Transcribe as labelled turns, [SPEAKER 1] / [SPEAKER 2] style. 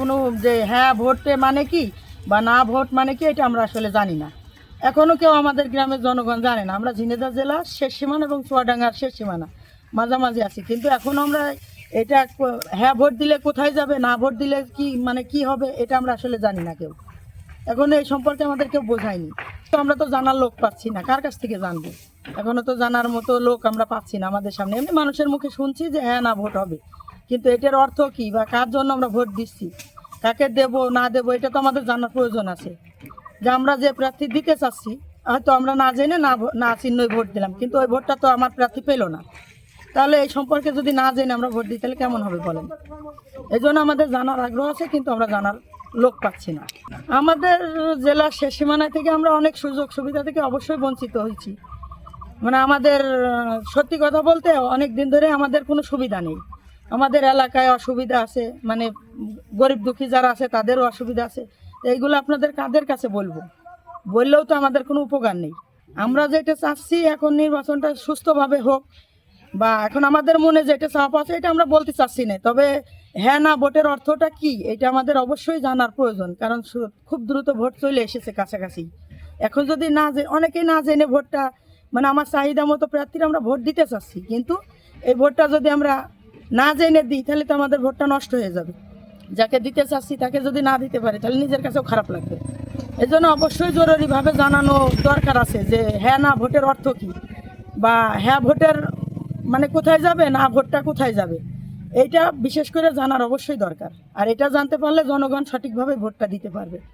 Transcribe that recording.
[SPEAKER 1] কোনো যে হ্যাঁ ভোটে মানে কি বা না ভোট মানে কি, এটা আমরা আসলে জানি না। এখনও কেউ আমাদের গ্রামের জনগণ জানে না। আমরা ঝিনেদা জেলার শেষ সীমানা এবং চুয়াডাঙ্গার শেষ সীমানা। মাঝামাঝি আছি। কিন্তু এখন আমরা এটা হ্যাঁ ভোট দিলে কোথায় যাবে, না ভোট দিলে কি মানে কি হবে, এটা আমরা আসলে জানি না কেউ। এখন এই সম্পর্কে আমাদের কেউ বোঝায়নি। তো আমরা তো জানার লোক পাচ্ছি না। কার কাছ থেকে জানব? এখনও তো জানার মতো লোক আমরা পাচ্ছি না আমাদের সামনে। এমনি মানুষের মুখে শুনছি যে হ্যাঁ না ভোট হবে। কিন্তু এটার অর্থ কি বা কার জন্য আমরা ভোট দিচ্ছি? কাকে দেব, না দেব, এটা তো আমাদের জানার প্রয়োজন আছে। যে আমরা যে প্রার্থী দিতে চাচ্ছি, হয়তো আমরা না জেনে না না চিহ্নই ভোট দিলাম, কিন্তু ওই ভোটটা তো আমার প্রার্থী পেল না। তাহলে এই সম্পর্কে যদি না জেনে আমরা ভোট দিই, তাহলে কেমন হবে বলেন? এই জন্য আমাদের জানার আগ্রহ আছে, কিন্তু আমরা জানার লোক পাচ্ছি না। আমাদের জেলার শেষ সীমানায় থেকে আমরা অনেক সুযোগ সুবিধা থেকে অবশ্যই বঞ্চিত হয়েছি। মানে আমাদের সত্যি কথা বলতে অনেক দিন ধরে আমাদের কোনো সুবিধা নেই। আমাদের এলাকায় অসুবিধা আছে মানে গরিব দুঃখী যারা আছে তাদেরও অসুবিধা আছে। এইগুলো আপনাদের কাদের কাছে বলব? বললেও তো আমাদের কোনো উপকার নেই। আমরা যেটা চাচ্ছি এখন নির্বাচনটা সুস্থভাবে হোক, বা এখন আমাদের মনে যেটা চাপ আছে এটা আমরা বলতে চাচ্ছি না। তবে হ্যাঁ না ভোটের অর্থটা কি, এটা আমাদের অবশ্যই জানার প্রয়োজন, কারণ খুব দ্রুত ভোট চলে এসেছে কাছাকাছি। এখন যদি না জে, অনেকেই না জেনে ভোটটা মানে আমার চাহিদা মতো প্রার্থীরা আমরা ভোট দিতে চাচ্ছি, কিন্তু এই ভোটটা যদি আমরা না জেনে দিই, তাহলে তো আমাদের ভোটটা নষ্ট হয়ে যাবে। যাকে দিতে চাচ্ছি তাকে যদি না দিতে পারি, তাহলে নিজের কাছেও খারাপ লাগবে। এই জন্য অবশ্যই জরুরিভাবে জানানো দরকার আছে যে হ্যাঁ না, ভোটের অর্থ কী? বা হ্যাঁ ভোটের মানে কোথায় যাবে, না, ভোটটা কোথায় যাবে? এইটা বিশেষ করে জানার অবশ্যই দরকার। আর এটা জানতে পারলে জনগণ সঠিকভাবে ভোটটা দিতে পারবে।